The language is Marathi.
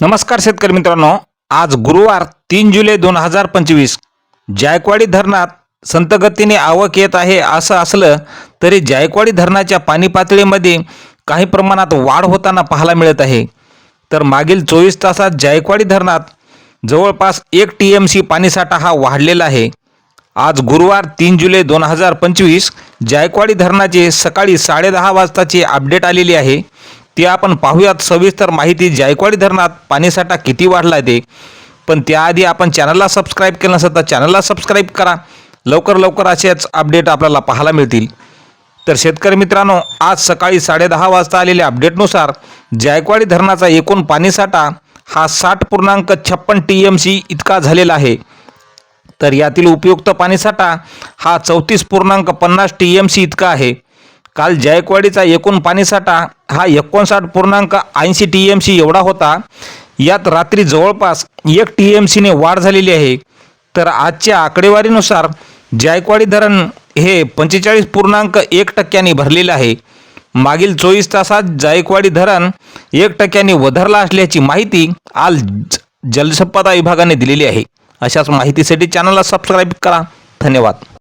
नमस्कार शेतकरी मित्रांनो. आज गुरुवार तीन जुलै दोन हजार पंचवीस. जायकवाडी धरणात संतगतीने आवक येत आहे असं असलं तरी जायकवाडी धरणाच्या पाणी पातळीमध्ये काही प्रमाणात वाढ होताना पाहायला मिळत आहे. तर मागील चोवीस तासात जायकवाडी धरणात जवळपास एक टी एम सी पाणीसाठा हा वाढलेला आहे. आज गुरुवार तीन जुलै दोन हजार पंचवीस जायकवाडी धरणाचे सकाळी साडेदहा वाजताची अपडेट आलेली आहे. ती आपण पाहूयात सविस्तर माहिती. जायकवाडी धरणात पाणीसाठा किती वाढला आहे ते. पण त्याआधी आपण चॅनलला सबस्क्राईब केलं नसेल तर चॅनलला सबस्क्राईब करा. लवकर लवकर असेच अपडेट आपल्याला पाहायला मिळतील. तर शेतकरी मित्रांनो आज सकाळी साडेदहा वाजता आलेल्या अपडेटनुसार जायकवाडी धरणाचा एकूण पाणीसाठा हा साठ पूर्णांक छप्पन टी एम सी इतका झालेला आहे. तर यातील उपयुक्त पाणीसाठा हा चौतीस पूर्णांक पन्नास टी एम सी इतका आहे. काल जायकवाडीचा एकूण पाणीसाठा हा एकोणसाठ पूर्णांक ऐंशी टी एम सी एवढा होता. यात रात्री जवळपास एक टी एम सीने वाढ झालेली आहे. तर आजच्या आकडेवारीनुसार जायकवाडी धरण हे पंचेचाळीस पूर्णांक एक टक्क्यांनी भरलेलं आहे. मागील चोवीस तासात जायकवाडी धरण एक टक्क्यांनी वधरला असल्याची माहिती आज जलसंपदा विभागाने दिलेली आहे. अशाच माहितीसाठी चॅनलला सबस्क्राईब करा. धन्यवाद.